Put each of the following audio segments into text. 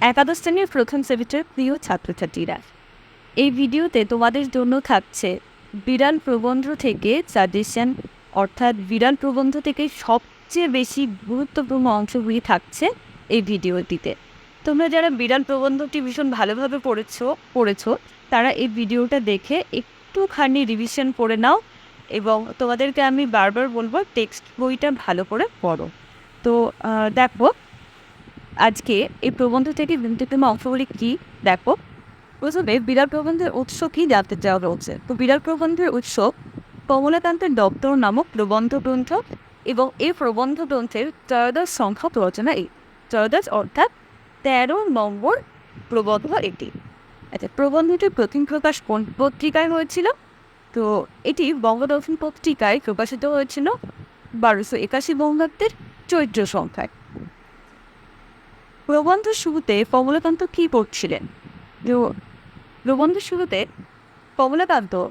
একাদশ শ্রেণির প্রথম সেমিস্টার প্রিয় ছাত্রছাত্রীরা। এই ভিডিওতে তোমাদের জন্য থাকছে বিড়াল প্রবন্ধ থেকে সাজেশন অর্থাৎ বিড়াল প্রবন্ধ থেকে সবচেয়ে বেশি গুরুত্বপূর্ণ অংশগুলি থাকছে এই ভিডিওটিতে। তোমরা যারা বিড়াল প্রবন্ধটি ভীষণ ভালোভাবে পড়েছো পড়েছো, তারা এই ভিডিওটা দেখে একটুখানি রিভিশন করে নাও এবং তোমাদেরকে আমি বারবার বলব টেক্সট বইটা ভালো করে পড়ো। তো দেখো আজকে এই প্রবন্ধ থেকে গুরুত্বপূর্ণ অংশগুলি কী? দেখো। প্রথমে বিড়াল প্রবন্ধের উৎস কী জানতে চাওয়া রয়েছে তো বিড়াল প্রবন্ধের উৎস কমলাকান্তের দপ্তর নামক প্রবন্ধ গ্রন্থ এবং এই প্রবন্ধ গ্রন্থের ত্রয়োদশ সংখ্যক রচনা এই। ত্রয়োদশ অর্থাৎ তেরো নম্বর প্রবন্ধ এটি। আচ্ছা প্রবন্ধটি প্রথম প্রকাশ কোন পত্রিকায় হয়েছিল? তো এটি বঙ্গদর্শন পত্রিকায় প্রকাশিত হয়েছিল বারোশো একাশি বঙ্গাব্দের চৈত্র সংখ্যায়। প্রবন্ধ শুরুতে কমলাকান্ত কী পড়ছিলেন প্রবন্ধ শুরুতে কমলাকান্ত স্বয়ং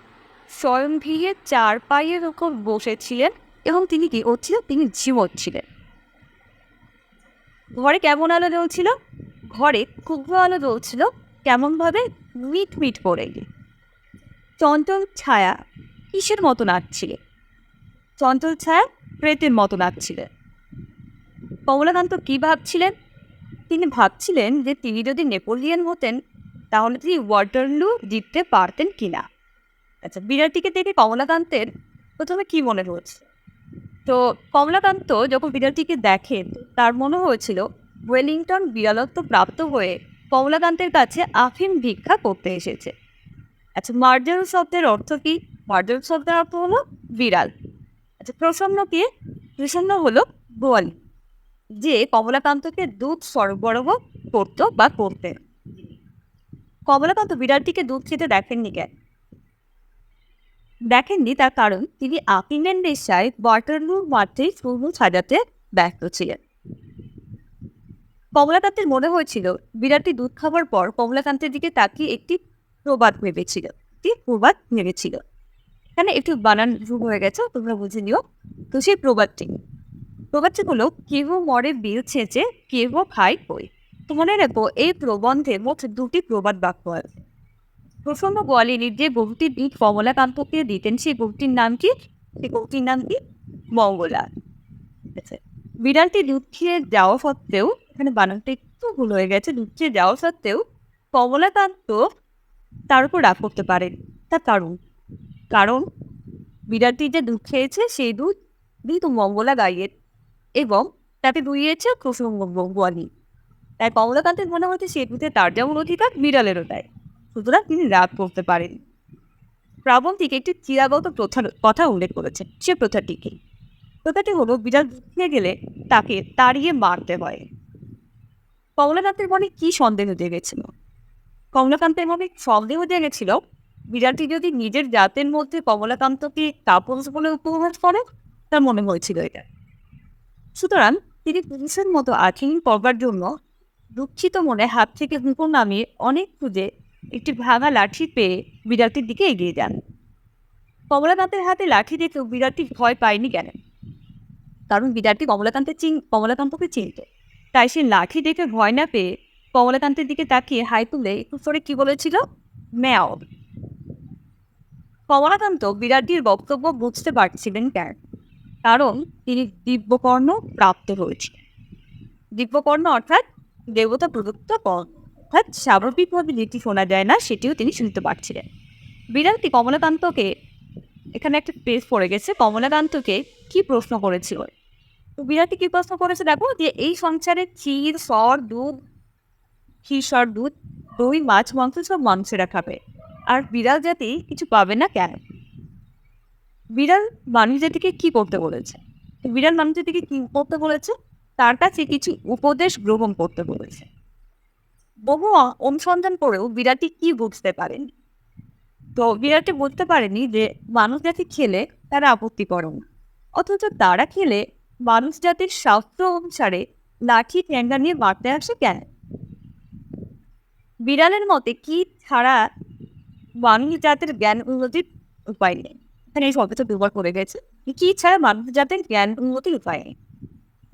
স্বয়ংভীয়ে চার পায়ের ওপর বসেছিলেন এবং তিনি কি করছিলেন তিনি ঝিমোচ্ছিলেন ঘরে কেমন আলো জ্বলছিল? ঘরে ক্ষুদ্র আলো জ্বলছিল কেমনভাবে? মিট মিট করে। চঞ্চল ছায়া কিসের মতো নাচছিল? চঞ্চল ছায়া প্রেতের মতো নাচছিলেন কমলাকান্ত কী ভাবছিলেন? তিনি ভাবছিলেন যে তিনি যদি নেপোলিয়ন হতেন, তাহলে তিনি ওয়াটারলু জিততে পারতেন কি না আচ্ছা বিড়ালটিকে দেখে কমলাকান্তের প্রথমে কী মনে হচ্ছে তো কমলাকান্ত যখন বিড়ালটিকে দেখেন তার মনে হয়েছিল, ওয়েলিংটন বিড়ালত্ব প্রাপ্ত হয়ে কমলাকান্তের কাছে আফিম ভিক্ষা করতে এসেছে। আচ্ছা মার্জাল শব্দের অর্থ কী? মার্জাল শব্দের অর্থ হলো বিড়াল। আচ্ছা প্রসন্ন কে? প্রসন্ন হলো গোয়ালি যে কমলাকান্তকে দুধ সরবরাহ করতো বা করতে কমলাকান্ত বিড়ালটিকে দুধ খেতে দেখেননি কেন? দেখেননি তার কারণ তিনি আপিংল্যান্ড নেশায় ওয়াটারলু মাঠে ফুল সাজাতে ব্যস্ত ছিলেন। কমলাকান্তের মনে হয়েছিল, বিড়ালটি দুধ খাওয়ার পর কমলাকান্তের দিকে তাকিয়ে একটি প্রবাদ ভেবেছিল, একটি প্রবাদ ভেবেছিল। এখানে একটু বানান শুরু হয়ে গেছে, তোমরা বুঝে নিও। তো সেই প্রবাদটি প্রবাদটি হলো কেহ মরে বিল ছেঁচে কেহ খায় কই? তো মনে রেখো, এই প্রবন্ধে মোট দুটি প্রবাদ বাক্য আছে। প্রসন্ন গোয়ালিনীর যে গরুটির দুধ কমলাকান্তকে দিতেন, সেই গরুটির নাম কি? সেই গরুটির নাম কি? মঙ্গলা। বিড়ালটি দুধ খেয়ে যাওয়া সত্ত্বেও, এখানে বানানটা একটু ভুল হয়ে গেছে দুধ খেয়ে যাওয়া সত্ত্বেও কমলাকান্ত তার উপর রাগ করতে পারেন তার কারণ? কারণ বিড়ালটি যে দুধ খেয়েছে, সেই দুধ কিন্তু মঙ্গলা গাইয়ের এবং তাকে দুইয়েছে প্রসঙ্গ তাই কমলাকান্তের মনে হচ্ছে সে দুধে তার যেমন অধিকার বিড়ালেরও তাই। সুতরাং তিনি রাগ করতে পারেন। প্রাবন্তিক একটি চিরাগত প্রথার, কথা উল্লেখ করেছেন। সে প্রথাটি কি? প্রথাটি হলো, বিড়াল খেয়ে গেলে তাকে তাড়িয়ে মারতে হয়। কমলাকান্তের মনে কি সন্দেহ জেগেছিল? কমলাকান্তের মনে সন্দেহ জেগেছিল, বিড়ালটি যদি নিজের জাতের মধ্যে কমলাকান্তকে কাপড় বলে উপহাস করে, তার মনে হয়েছিল এটা। সুতরাং তিনি পুলিশের মতো আচরণ করবার জন্য দুঃখিত মনে হাত থেকে হুকুর নামিয়ে অনেক খুঁজে একটি ভাঙা লাঠি পেয়ে বিড়ালটির দিকে এগিয়ে যান। কমলাকান্তের হাতে লাঠি দেখেও বিড়ালটি ভয় পায়নি কেন? কারণ বিড়ালটি কমলাকান্তের চিন কমলাকান্তকে চিনত। তাই সে লাঠি দেখে ভয় না পেয়ে কমলাকান্তের দিকে তাকিয়ে হাই তুলে একটু সরে কী বলেছিল? ম্যাও। কমলাকান্ত বিড়ালটির বক্তব্য বুঝতে পারছিলেন কেন? কারণ তিনি দিব্যকর্ণ প্রাপ্ত হয়েছিলেন দিব্যকর্ণ অর্থাৎ দেবতা প্রদত্ত কর্ণ, অর্থাৎ স্বাভাবিকভাবে যেটি শোনা যায় না, সেটিও তিনি শুনতে পারছিলেন বিড়ালটি কমলাকান্তকে, এখানে একটা পেজ পড়ে গেছে, কমলাকান্তকে কি প্রশ্ন করেছিল? বিড়ালটি কি প্রশ্ন করেছে দেখো যে, এই সংসারে ক্ষীর, সর, দুধ ক্ষীর সর দুধ, দই, মাছ, মাংস সব মানুষেরা খাবে। আর বিড়াল জাতি কিছু পাবে না কেন? বিড়াল মানুষ জাতিকে কি করতে বলেছে? বিড়াল মানুষ জাতিকে কি করতে বলেছে? তার কাছে কিছু উপদেশ গ্রহণ করতে বলেছে। বহু অনুসন্ধান করেও বিড়ালটি কি বুঝতে পারেনি? তো বিড়ালটি বুঝতে পারেনি যে মানুষ জাতি খেলে তারা আপত্তি করে না। অথচ তারা খেলে মানুষ জাতির স্বাস্থ্য অনুসারে লাঠি, ট্যাঙ্গা নিয়ে মারতে আসে কেন? বিড়ালের মতে কি ছাড়া মানুষ জাতের জ্ঞান উন্নতির উপায় নেই? এখানে এই শব্দটা ব্যবহার করে গেছে। কি ছাড়া মানুষ জাতের জ্ঞান উন্নতির উপায়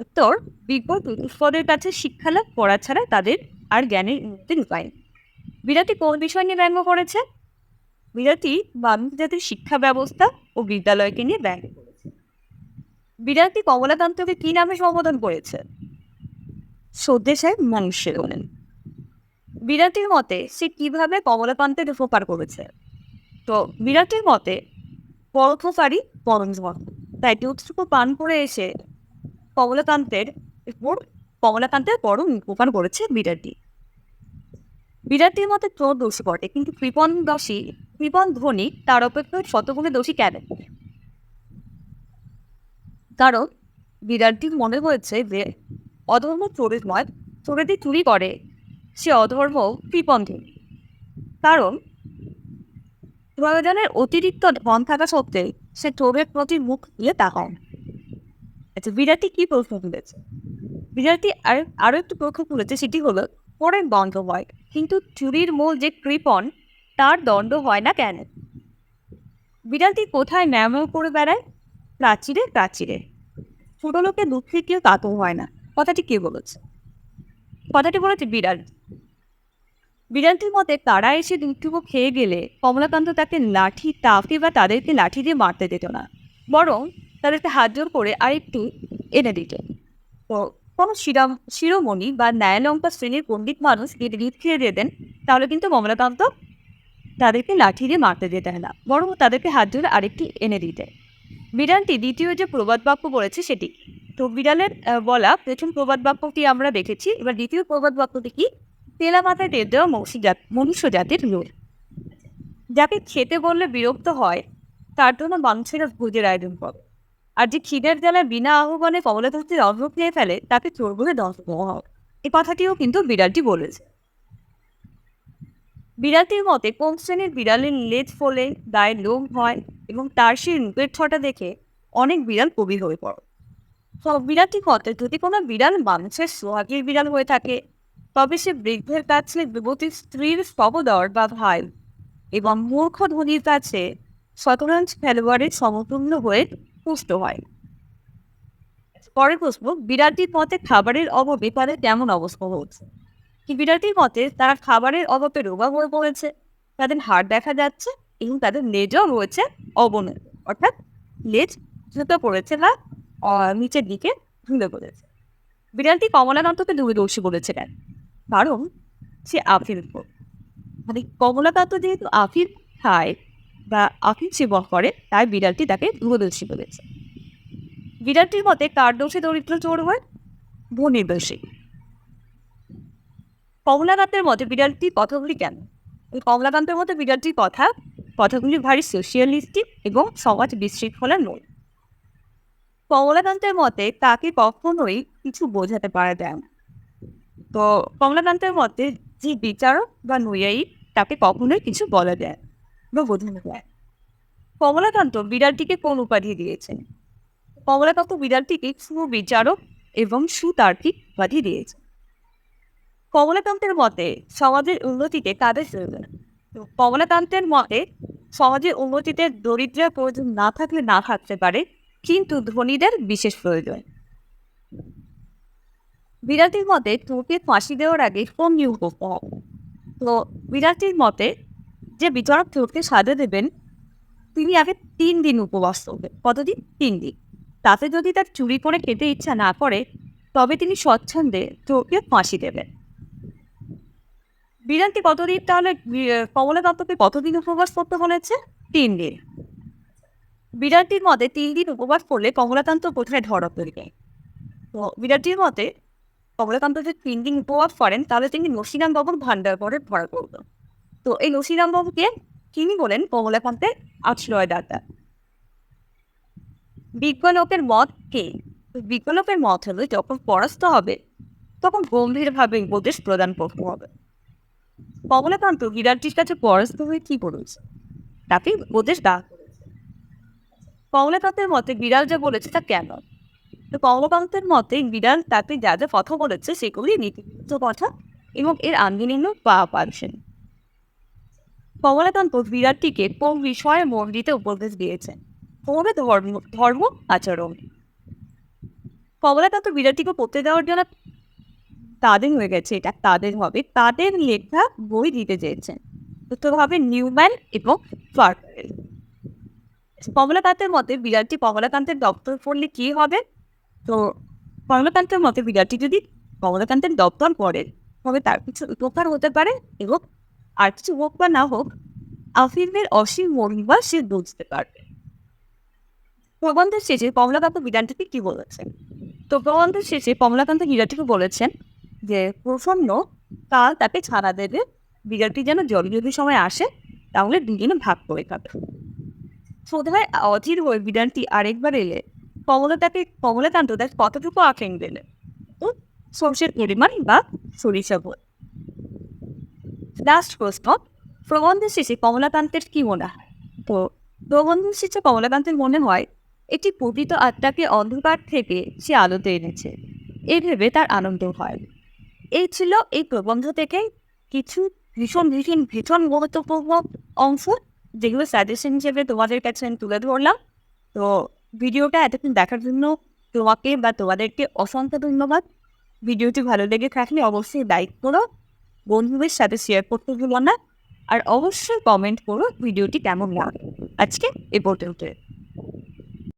উত্তর, বিজ্ঞ চতুষ্পদের কাছে শিক্ষালাভ করা ছাড়া তাদের আর জ্ঞানের উন্নতি লুকায় বিরাটি কোন বিষয় নিয়ে ব্যঙ্গ করেছে? বিরাটি মানুষ জাতির শিক্ষা ব্যবস্থা ও বিদ্যালয়কে নিয়ে ব্যঙ্গ করেছে। বিরাটি কমলাকান্তকে কি নামে সম্বোধন করেছে? সদ্দেশায় মানুষের বলেন বিরাটির মতে সে কীভাবে কমলাকান্তের উপকার করেছে? তো বিরাটের মতে পরম ধর্ম তাই দুধটুকু পান করে এসে কমলাকান্তের কমলাকান্তের পরম উপকার করেছে বিরাটি বিরাটির মতে চোর দোষী বটে, কিন্তু কৃপণ দোষী, কৃপণ ধ্বনি তার অপেক্ষা শতগুণে দোষী কেন? কারণ বিরাটটির মনে হয়েছে যে, অধর্ম চোরের নয়, চোরেদের চুরি করে। সে অধর্ম কৃপণ ধ্বনি কারণ প্রয়োজনের অতিরিক্ত ধন থাকা সত্ত্বেও সে চোরের প্রতি মুখ তুলে তাকায়। আচ্ছা বিরাটি কি প্রশ্ন তুলেছে? বিরাটি আর আরও একটু প্রশ্ন তুলেছে, সেটি হলো, পরের দণ্ড হয়, কিন্তু চুরির মূল যে কৃপণ, তার দণ্ড হয় না কেন? বিড়ালটি কোথায় ম্যামও করে বেড়ায়? প্রাচীরে প্রাচীরে। ছোট লোকের দুঃখে কেউ কাতর হয় না। কথাটি কে বলেছে? কথাটি বলেছে বিড়াল বিড়ালটির মতে তারা এসে দুটুকু খেয়ে গেলে কমলাকান্ত তাকে লাঠি তাফি বা তাদেরকে লাঠি দিয়ে মারতে দিত না। বরং তাদেরকে হাত জোর করে আরেকটু এনে দিত। কোনো শিরাম শিরোমণি বা ন্যায়লঙ্কা শ্রেণির পণ্ডিত মানুষ যদি রিট খেয়ে যেতেন, তাহলে কিন্তু কমলাকান্ত তাদেরকে লাঠি দিয়ে মারতে দিতেন না, বরং তাদেরকে হাত জোরে আরেকটি এনে দিতে বিড়ালটি দ্বিতীয় যে প্রবাদ বাক্য বলেছে সেটি। তো বিড়ালের বলা প্রথম প্রবাদ বাক্যটি আমরা দেখেছি। এবার দ্বিতীয় প্রবাদ বাক্যটি কি? তেলা মাথায় তেল দেওয়া মনুষ্য জাত, মনুষ্য জাতির লোক যাকে খেতে বললে বিরক্ত হয়, তার জন্য মানুষেরা ভোজের আয়োজন করে। আর যে খিদের জ্বালায় বিনা আহ্বানে কমলাকান্তের অন্ন খেয়ে ফেলে, তাকে চোর বলে দশ হয়। এই কথাটিও কিন্তু বিড়ালটি বলেছে। বিড়ালটির মতে, কোন শ্রেণির বিড়ালের লেজ ফোলে, গায়ে লোম হয় এবং তার সেই রূপের ছটা দেখে অনেক বিড়াল কবি হয়ে পড়ে। সব বিড়ালটি মতে, যদি কোনো বিড়াল মানুষের সোহাগীর বিড়াল হয়ে থাকে তবে সে বৃদ্ধের কাছে যুবতীর স্ত্রীর সহদর বা ভাই এবং মূর্খ ধনীর কাছে শতরঞ্জ খেলোয়াড়ের সমতুল্য হয়ে পুষ্ট হয়। পরের প্রশ্ন, বিড়ালটির মতে খাবারের অভাবে তাদের কেমন অবস্থা হচ্ছে কি বিড়ালটির মতে তারা খাবারের অভাবে রোগা হয়ে পড়েছে তাদের হাড় দেখা যাচ্ছে এবং তাদের লেজও রয়েছে অবনত, অর্থাৎ লেজ ঝুঁকে পড়েছে না নিচের দিকে ঝুলে পড়েছে। বিড়ালটি কমলাকান্তকে দূরদর্শী বলেছে কেন কারণ সে আফিল। মানে কমলাকান্ত যেহেতু আফিল খায় বা আফিল সেবন করে, তাই বিড়ালটি তাকে দূরদর্শী বলেছে। বিড়ালটির মতে কার দোষে দরিদ্র চোর হয়? ধনির দোষে। কমলাকান্তের মতে বিড়ালটির কথাগুলি কেন? কমলাকান্তের মতে বিড়ালটির কথা কথাগুলি ভারী সোশিয়ালিস্টিক এবং সমাজ বিশৃঙ্খলা নয়। কমলাকান্তের মতে তাকে কখনোই কিছু বোঝাতে পারা যায় না। তো কমলাকান্তের মতে যে বিচারক বা নুয়ায়ী তাকে কখনোই কিছু বলা যায় বা বোঝানো যায়। কমলাকান্ত বিড়ালটিকে কোন উপাধি দিয়েছেন কমলাকান্ত বিড়ালটিকে সুবিচারক এবং সুতার্কিক উপাধি দিয়েছে। কমলাকান্তের মতে সমাজের উন্নতিতে কাদের প্রয়োজন? তো কমলাকান্তের মতে সমাজের উন্নতিতে দরিদ্রের প্রয়োজন না থাকলে না থাকতে পারে, কিন্তু ধনীদের বিশেষ প্রয়োজন। বিরাটির মতে তোকে ফাঁসি দেওয়ার আগে কোন নিয়োগ তো বিরাটির মতে যে বিচারক চোরকে সাজা দেবেন, তিনি আগে তিন দিন উপবাস করবেন কতদিন? তিন দিন। তাতে যদি তার চুরি করে খেতে ইচ্ছা না করে, তবে তিনি স্বচ্ছন্দে চোরকে ফাঁসি দেবেন। বিরানটি কতদিন তাহলে কমলা দত্তকে কতদিন উপবাস করতে বলেছে? তিন দিন। বিরাটির মতে তিন দিন উপবাস করলে কমলাকান্ত কোথায় ধরা পড়বে। তো বিরাটির মতে কমলাকান্ত যদি তিন দিন উপবাস করেন তাহলে তিনি নসিরাম বাবুর ভান্ডার পরে ধরা পড়বেন তো এই নসিরাম বাবুকে তিনি বলেন কমলাকান্তের আশ্রয়দাতা। বিজ্ঞলোকের মত কে? বিজ্ঞলোকের মত হলো যখন পরাস্ত হবে, তখন গম্ভীরভাবে উপদেশ প্রদান করতে হবে। কমলাকান্ত বিরাটটির কাছে পরাস্ত হয়ে কি করেছে তাকে উপদেশ করেছে। কমলাকান্তের মতে বিড়াল যা বলেছে তা কেন? তো কমলাকান্তের মতে বিড়াল তাকে যা যা কথা বলেছে সেগুলি নীতিবিরুদ্ধ কথা এবং এর আন্দোলন পা পাচ্ছেন কমলাকান্ত বিরাটটিকে কোন বিষয়ে মন দিতে উপদেশ দিয়েছেন কোনবে ধর্ম ধর্ম আচরণ। কমলাকান্ত বিরাটটিকে পড়তে দেওয়ার জন্য তাদের হয়ে গেছে, এটা তাদের হবে। তাদের লেখা বই দিতে চেয়েছেন উত্তর হবে নিউম্যান এবং ফার্কারেল। কমলাকান্তের মতে বিড়ালটি কমলাকান্তের দপ্তর পড়লে কি হবে? তো কমলাকান্তের মতে বিড়ালটি যদি কমলাকান্তের দপ্তর পড়ে তবে তার কিছু উপকার হতে পারে এবং আর কিছু হোক বা না হোক, আফিমের অসীম মহিমা সে বুঝতে পারবে। প্রবন্ধের শেষে কমলাকান্ত বিড়ালটিকে কি বলেছেন? তো প্রবন্ধের শেষে কমলাকান্ত বিড়ালটিকে বলেছেন যে, প্রসন্ন কাল তাকে ছাড়া দেবে। বিড়ালটি যেন জল যদি সময় আসে, তাহলে দুজনে ভাগ করে খাবে। বোধহয় অধীর হয়ে বিড়ালটি আরেকবার এলে কমলা তাকে কমলাকান্ত তাকে কতটুকু আঁকেন দিলে তো সর্ষের পরিমাণ বা সরিষা বই লাস্ট প্রশ্ন প্রবন্ধের শেষে কমলাকান্তের কি মনে হয়? তো প্রবন্ধের শেষে কমলাকান্তের মনে হয়, একটি পতিত আত্মাকে অন্ধকার থেকে সে আলোতে এনেছে। এই ভেবে তার আনন্দ হয়। এই ছিল এই প্রবন্ধ থেকে কিছু ভীষণ ভীষণ ভীষণ গুরুত্বপূর্ণ অংশ, যেগুলো সাজেশন হিসেবে তোমাদের কাছে আমি তুলে ধরলাম। তো ভিডিওটা এতক্ষণ দেখার জন্য তোমাকে বা তোমাদেরকে অসংখ্য ধন্যবাদ। ভিডিওটি ভালো লেগে থাকলে অবশ্যই লাইক করো, বন্ধুদের সাথে শেয়ার করতে ভুলো না, আর অবশ্যই কমেন্ট করো ভিডিওটি কেমন লাগে আজকে এ পর্যন্ত